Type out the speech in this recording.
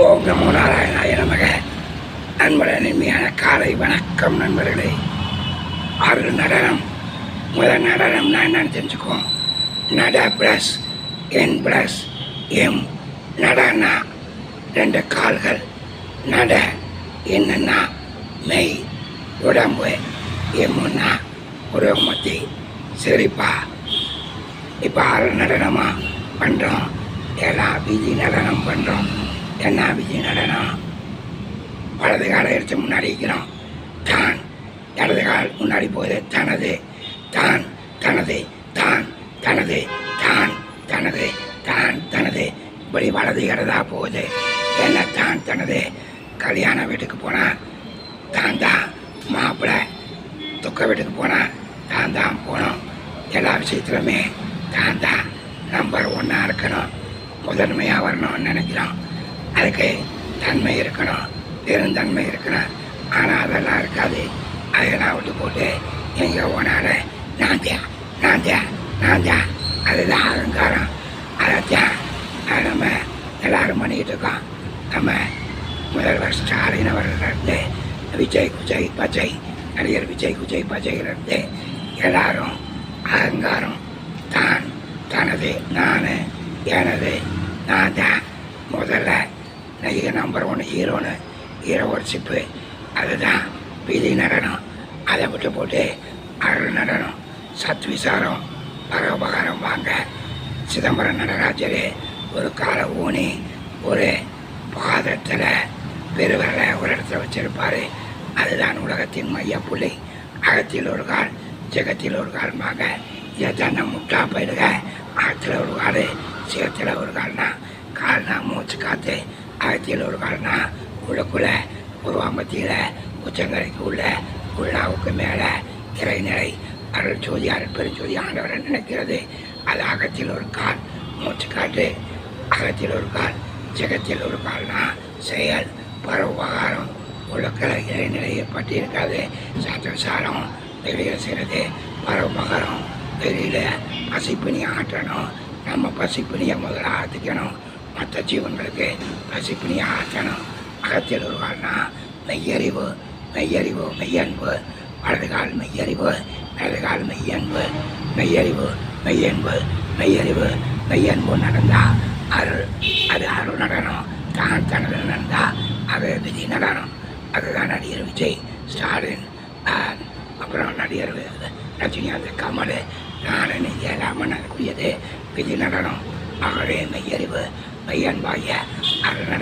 ஓம் நமோ நாராயணாய நமக நண்பர்கள் இனிமையான காலை வணக்கம் நண்பர்களே. ஆறு நடனம். முதல் நடனம்னா என்னன்னு தெரிஞ்சுக்குவோம்? நட ப்ளஸ் என் ப்ளஸ் எம் நடனா. ரெண்டு கால்கள் நட என்னன்னா மெய் உடம்பு எம்முன்னா உருவமத்தி சரிப்பா. இப்போ ஆறு நடனமாக பண்ணுறோம் எல்லாம் வீதி நடனம் பண்ணுறோம் என்ன விஜய் நடனம் வலது காலை எடுத்து முன்னாடி வைக்கிறோம் தான். இடது கால் முன்னாடி போகுது. தனது. தான். தனது. தான். தனது. தான். தனது. தான். தனது. இப்படி வலது இடதா போகுது. என்ன தான்? தனது. கல்யாண வீட்டுக்கு போனால் தான் தான். மாப்பிள்ளை துக்க வீட்டுக்கு போனால் தான் தான் போனோம். எல்லா விஷயத்துலையுமே தான் தான். நம்பர் ஒன்னாக இருக்கணும். முதன்மையாக வரணும்னு நினைக்கிறோம். அதுக்கு தன்மை இருக்கணும். பெருந்தன்மை இருக்கணும். ஆனால் அதெல்லாம் இருக்காது. அதெல்லாம் விட்டு போட்டு எங்கே போனால நான் தான் நான் தான் நான் தான். அதுதான் அகங்காரம். அதைத்தான் அது நம்ம எல்லாரும் பண்ணிக்கிட்டு இருக்கோம். நம்ம முதல்வர் ஸ்டாலின் அவர்களிருந்து விஜய் குஜய் பஜை நடிகர் விஜய் குஜய் பஜையிலிருந்து எல்லாரும் அகங்காரம். தான் தனது நான் எனது நான் தான் முதல்ல நடிகர் நம்பர் ஒன்று ஹீரோனு ஹீரோ ஒர்ஷிப்பு அதுதான் விதி நடனம். அதை விட்டு போட்டு அருள் நடனம். சத் விசாரம் பரோபகாரம் வாங்க. சிதம்பரம் நடராஜர் ஒரு காலை ஊனி ஒரு பாதத்தில் பெருவரை ஒரு இடத்துல வச்சிருப்பார். அதுதான் உலகத்தின் மையப்புள்ளி அகத்தில் ஒரு கால் ஜெகத்தில் ஒரு கால்மாக எத்தனை முட்டா போயிடுங்க. அகத்தில் ஒரு கால் சிகத்தில் ஒரு கால்னா கால்னா மூச்சு காற்று அகத்தில் ஒரு கால்னா உருவா மத்தியில் உச்சங்கரைக்கு உள்ள உள்ளாவுக்கு மேலே திரைநிலை அருள் ஜோதி அருள் பெருஞ்சோதி ஆண்டவரை நினைக்கிறது? அது அகத்தில் ஒரு கால் மூச்சு காட்டு. அகத்தில் ஒரு கால் ஜெகத்தில் ஒரு கால்னா செயல் பரவுபகாரம் உலக்களை இறைநிலையை பற்றி இருக்காது. சாத்திரசாரம் வெளியில் செய்கிறது பரவுபகாரம் வெளியில் பசிப்பினி ஆற்றணும். நம்ம பசிப்பினியை முதல்ல ஆற்றிக்கணும் மற்ற ஜீவன்களுக்கு பசிப்பினியை ஆற்றணும். அகத்தில் ஒரு மெய்யறிவு மெய்யறிவு மெய்யன்பு. வலதுகால் மெய்யறிவு வலதுகால் மெய்யன்பு. மெய்யறிவு மெய்யன்பு மெய்யறிவு மெய்யன்பு நடந்தா அருள். அது அருள் நடனம் தான் தனது நடந்தா அது விதி நடனம் அதுதான் நடிகர் விஜய் ஸ்டாலின் அப்புறம் நடிகர் ரஜினிகாந்த் கமல். நான் நீங்கள் அதுக்குரியது விதி நடனம் ஆகவே மெய்யறிவு பையன் பாய நட